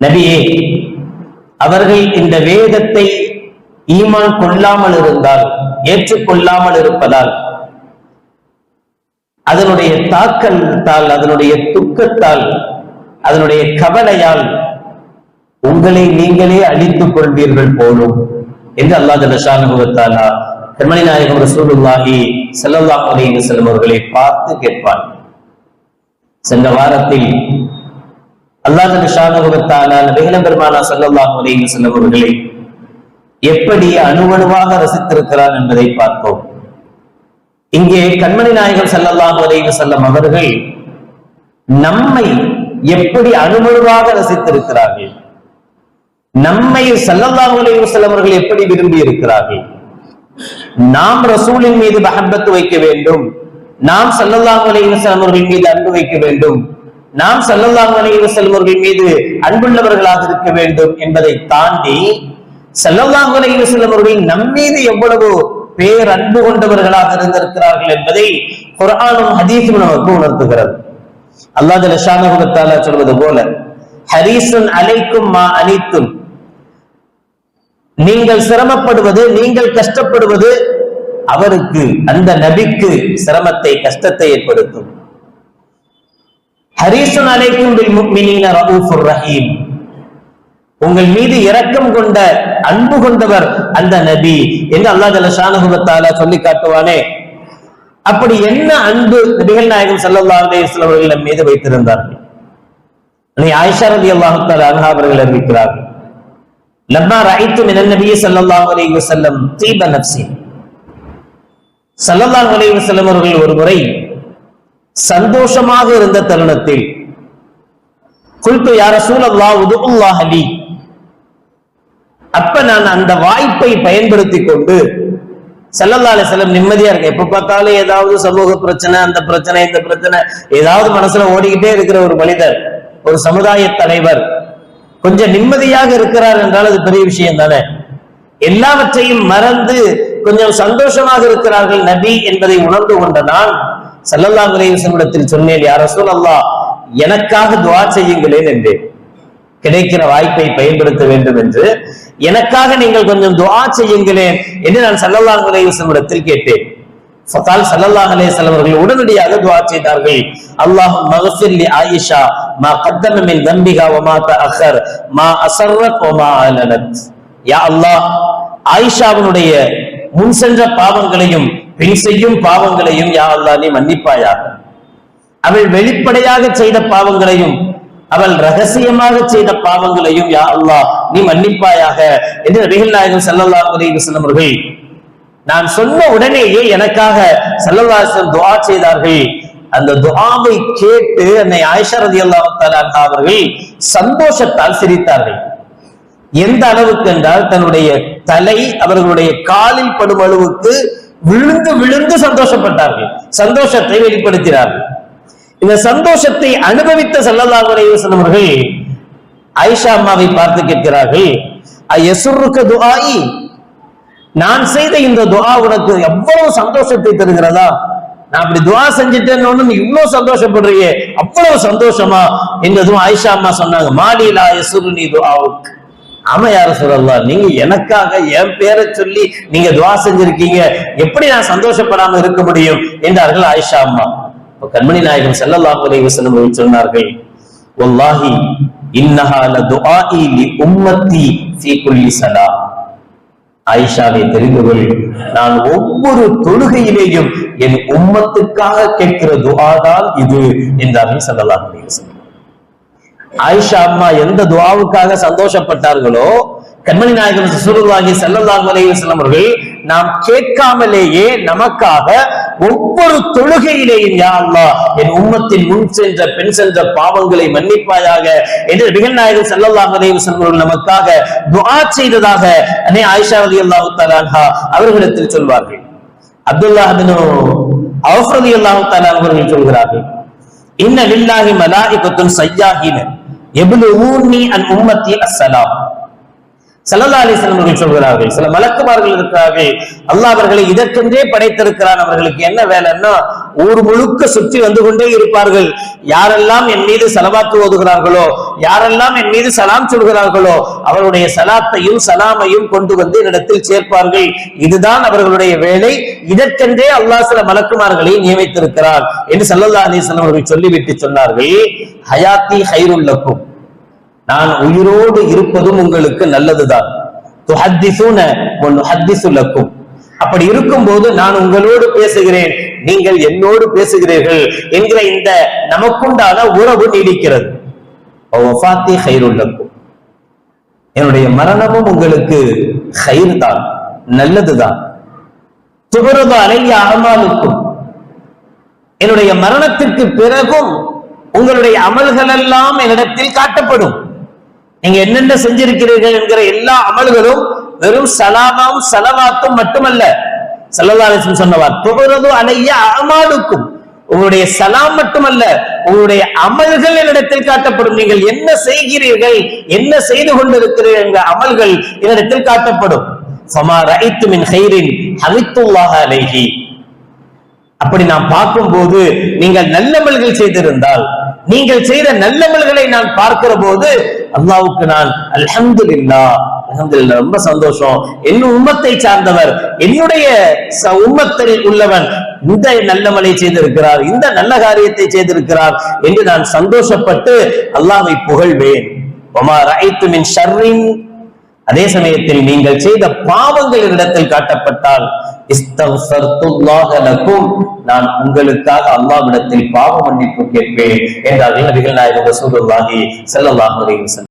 நபியே அவர்கள் இந்த வேதத்தை ஈமான் கொள்ளாமல் இருந்தால் ஏற்றுக்கொள்ளாமல் இருப்பதால் அதனுடைய தாக்கத்தால் அதனுடைய துக்கத்தால் அதனுடைய கவலையால் உங்களை நீங்களே அழித்துக் கொள்வீர்கள் போலும் என்று அல்லாஹ் ஜலஷானுபவத்தாலா கர்மணி நாயகம் ரசூலுல்லாஹி ஸல்லல்லாஹு அலைஹி வஸல்லம் அவர்களை பார்த்து கேட்பார் சென்ற வாரத்தில் அல்லாஹ் ஜலஷானுபவத்தாலா நபிகள் பெருமானா ஸல்லல்லாஹு அலைஹி வஸல்லம் அவர்களை எப்படி அணுவணுவாக ரசித்திருக்கிறார் என்பதை பார்ப்போம். இங்கே கண்மணி நாயகம் செல்லல்லாம் அலைஹி வஸல்லம் அவர்கள் நம்மை எப்படி அணுவணுவாக ரசித்திருக்கிறார்கள்? நம்மை ஸல்லல்லாஹு அலைஹி வஸல்லம் அவர்கள் எப்படி விரும்பி இருக்கிறார்கள் நாம் ரசூலின் மீது மஹப்பத் வைக்க வேண்டும். நாம் ஸல்லல்லாஹு அலைஹி வஸல்லம் அவர்கள் மீது அன்பு வைக்க வேண்டும். நாம் ஸல்லல்லாஹு அலைஹி செல்வர்கள் மீது அன்புள்ளவர்களாக இருக்க வேண்டும் என்பதை தாண்டி ஸல்லல்லாஹு அலைஹி செல்வர்கள் நம் மீது எவ்வளவு பேர் அன்பு கொண்டவர்களாக இருந்திருக்கிறார்கள் என்பதை குரானும் ஹதீஸும் நமக்கு உணர்த்துகிறது. அல்லாஹ் ஜல்ல சொல்வது போல ஹரீசுன் அலைக்கும் மா அனைத்தும். நீங்கள் சிரமப்படுவது நீங்கள் கஷ்டப்படுவது அவருக்கு அந்த நபிக்கு சிரமத்தை கஷ்டத்தை ஏற்படுத்தும். ஹரிசன் அலைக்கும் பில் முஃமினீன ரഊஃபுர் ரஹீம். உங்கள் மீது இரக்கம் கொண்ட அன்பு கொண்டவர் அந்த நபி என்று அல்லாஹ் ஜல்ல ஷானஹு சொல்லி காட்டுவானே. அப்படி என்ன அன்பு நபிகள் நாயகம் சல்லா அலைஹி அவர்கள் நம் மீது வைத்திருந்தார்கள்? ஆயிஷா ரலியல்லாஹு அல்லாஹத்தால் அன்ஹா அவர்கள் அறிவிக்கிறார்கள் லம்மா ரைத்து மினன் நபி ஸல்லல்லாஹு அலி வசல்லம் தீப நப்சி சல்லல்லாஹ் அலி வசல்லம் அவர்கள் ஒரு முறை சந்தோஷமாக இருந்த தருணத்தில் குல்து யார சூழல்லா உதுல்லாஹ் லி. அப்ப நான் அந்த வாய்ப்பை பயன்படுத்தி கொண்டு செல்லல்லால அலைஹி நிம்மதியா இருக்கேன். எப்ப பார்த்தாலும் ஏதாவது சமூக பிரச்சனை அந்த பிரச்சனை இந்த பிரச்சனை ஏதாவது மனசுல ஓடிக்கிட்டே இருக்கிற ஒரு மனிதர் ஒரு சமுதாய தலைவர் கொஞ்சம் நிம்மதியாக இருக்கிறார் என்றால் அது பெரிய விஷயம் தானே? எல்லாவற்றையும் மறந்து கொஞ்சம் சந்தோஷமாக இருக்கிறார்கள் நபி என்பதை உணர்ந்து கொண்ட நான் ஸல்லல்லாஹு அலைஹி வஸல்லத்தில் சொன்னேன் யார் ரசூலல்லாஹ் எனக்காக துஆ செய்யுங்களேன் என்றேன். கிடைக்கிற வாய்ப்பை பயன்படுத்த வேண்டும் என்று. எனக்காக நீங்கள் கொஞ்சம் துஆ செய்யுங்களேன் என்று நான் ஸல்லல்லாஹு அலைஹி வஸல்லத்தில் கேட்டேன். ஃபகால் ஸல்லல்லாஹு அலைஹி அவர்கள் உடனடியாக துஆ செய்தார்கள். அல்லாஹும் மக்ஃபிர் லி ஆயிஷா மா கத்தம மின் தம்பிகா வ மா தஅخر மா அஸர்ரத் வ மா அலனத். யா அல்லாஹ் ஆயிஷாவினுடைய முன் சென்ற பாவங்களையும் பின் செய்யும் பாவங்களையும் யா அல்லா நீ மன்னிப்பாயாக. அவள் வெளிப்படையாக செய்த பாவங்களையும் அவள் ரகசியமாக செய்த பாவங்களையும் யா அல்லா நீ மன்னிப்பாயாக என்று நபிகள் நாயகம் செல்லல்லா அலைஹி அவர்கள் நான் சொன்ன உடனேயே எனக்காக செல்லல்லாசன் துவா செய்தார்கள். அந்த துவாவை கேட்டு என்னை ஆயிஷா ரலியல்லாஹு தஆலா அவர்கள் சந்தோஷத்தால் சிரித்தார்கள். எந்த அளவுக்கு என்றால் தன்னுடைய தலை அவர்களுடைய காலில் படும் அளவுக்கு விழுந்து விழுந்து சந்தோஷப்பட்டார்கள். சந்தோஷத்தை வெளிப்படுத்தினார்கள். இந்த சந்தோஷத்தை அனுபவித்த ஸல்லல்லாஹு அலைஹி அவர்கள் ஐஷா அம்மாவை பார்த்து கேட்கிறார்கள் அயசுருக்க துஆஇ நான் செய்த இந்த துஆ உனக்கு எவ்வளவு சந்தோஷத்தை தருகிறதா? நான் அப்படி துவா செஞ்சுட்டேன்னு நீ இவ்வளவு சந்தோஷப்படுறியே அவ்வளவு சந்தோஷமா? என்றதும் ஆயிஷா அம்மா சொன்னாங்க மாலிலா நீ துஆவுக்கு ஆமா யார சொல்லலாம் நீங்க எனக்காக என் பேரை சொல்லி நீங்க துவா செஞ்சிருக்கீங்க. எப்படி நான் சந்தோஷப்படாம இருக்க முடியும்? என்றார்கள் ஆயிஷா அம்மா. இப்ப கண்மணி நாயகம் செல்லல்லா அலைஹி வஸல்லம் சொன்னார்கள் ஒல்லாஹி இன்னஹால துஆஇ லி உம்மத்தி ஃபீ குல்லி சலா. ஆயிஷாவை தெரிந்து கொள் நான் ஒவ்வொரு தொழுகையிலேயும் என் உம்மத்துக்காக கேட்கிற துஆதான் இது என்றார்கள் செல்லல்லா அலைஹி வஸல்லம். ஆயிஷா அம்மா எந்த துவாவுக்காக சந்தோஷப்பட்டார்களோ கண்மணி நாயகன் சுருவாகி ஸல்லல்லாஹு அலைஹி அவர்கள் நாம் கேட்காமலேயே நமக்காக ஒவ்வொரு தொழுகையிலேயும் யா என் உம்மத்தின் முன் சென்ற பெண் சென்ற பாவங்களை மன்னிப்பாயாக என்று விகன் நாயகம் ஸல்லல்லாஹு அலைஹி அவர்கள் நமக்காக துவா செய்ததாக அன்னை ஆயிஷா அலி அல்லாஹு அன்ஹா அவர்களிடத்தில் சொல்வார்கள். அப்துல்லாஹ் பின் அவுஃப் அல்லாஹு தஆலா அவர்கள் சொல்கிறார்கள் இன்ன லில்லாஹி மலாயிகத்துன் சய்யாஹின. எபுலுஊனி அன் உம்மத்தி அஸ்ஸலாம் சல்லல்லா அலிஸ்லாம் அவர்கள் சொல்கிறார்கள். சில மலக்குமார்கள் இருக்கிறார்கள் அல்லாஹ் அவர்களை இதற்கென்றே படைத்திருக்கிறான். அவர்களுக்கு என்ன வேலைன்னா ஊர் முழுக்க சுற்றி வந்து கொண்டே இருப்பார்கள். யாரெல்லாம் என் மீது செலவாத்து ஓதுகிறார்களோ யாரெல்லாம் என் மீது சலாம் சொல்கிறார்களோ அவருடைய சலாத்தையும் சலாமையும் கொண்டு வந்து என்னிடத்தில் சேர்ப்பார்கள். இதுதான் அவர்களுடைய வேலை. இதற்கென்றே அல்லாஹ் சில மலக்குமார்களை நியமித்திருக்கிறார் என்று சல்லல்லா அலிஸ்லாம் அவர்கள் சொல்லிவிட்டு சொன்னார்கள். ஹயாத்தி ஹைருல்லக்கும் நான் உயிரோடு இருப்பதும் உங்களுக்கு நல்லதுதான். துஹத்திசுன லக்கும். அப்படி இருக்கும்போது நான் உங்களோடு பேசுகிறேன். நீங்கள் என்னோடு பேசுகிறீர்கள் என்கிற இந்த நமக்குண்டான உறவு நீடிக்கிறது. வஃபாத்தி என்னுடைய மரணமும் உங்களுக்கு ஹைர் தான் நல்லதுதான். துபரது அலைய அகமாலுக்கும் என்னுடைய மரணத்திற்கு பிறகும் உங்களுடைய அமல்கள் எல்லாம் என்னிடத்தில் காட்டப்படும். நீங்க என்னென்ன செஞ்சிருக்கிறீர்கள் என்கிற எல்லா அமல்களும் வெறும் சலாமாம் சலவாத்தும் மட்டுமல்ல. சல்லல்லாஹு சொன்னவார் துபரது அலைய அமாலுக்கும். உங்களுடைய சலாம் மட்டுமல்ல உங்களுடைய அமல்கள் என்னிடத்தில் காட்டப்படும். நீங்கள் என்ன செய்கிறீர்கள் என்ன செய்து கொண்டிருக்கிறீர்கள் என்ற அமல்கள் என்னிடத்தில் காட்டப்படும். சமா ரைத்து மின் ஹைரின் ஹவித்துல்லாக அலைகி அப்படி நாம் பார்க்கும்போது நீங்கள் நல்லமல்கள் செய்திருந்தால் நீங்கள் செய்த நல்லமல்களை நான் பார்க்கிற போது அல்லாவுக்கு நான் அல்ஹம்துலில்லா அல்ஹம்துலில்லாஹ் ரொம்ப சந்தோஷம். என் உம்மத்தை சார்ந்தவர் என்னுடைய ச- உம்மத்தில் உள்ளவன் இந்த நல்லமலை செய்திருக்கிறார் இந்த நல்ல காரியத்தை செய்திருக்கிறார் என்று நான் சந்தோஷப்பட்டு அல்லாவை புகழ்வேன். மின் அதே சமயத்தில் நீங்கள் செய்த பாவங்கள் இடத்தில் காட்டப்பட்டால் நான் உங்களுக்காக அல்லாவிடத்தில் பாவ மன்னிப்பு கேட்பேன் என்றார்கள் நபிகள் நாயகம் ரசூலுல்லாஹி ஸல்லல்லாஹு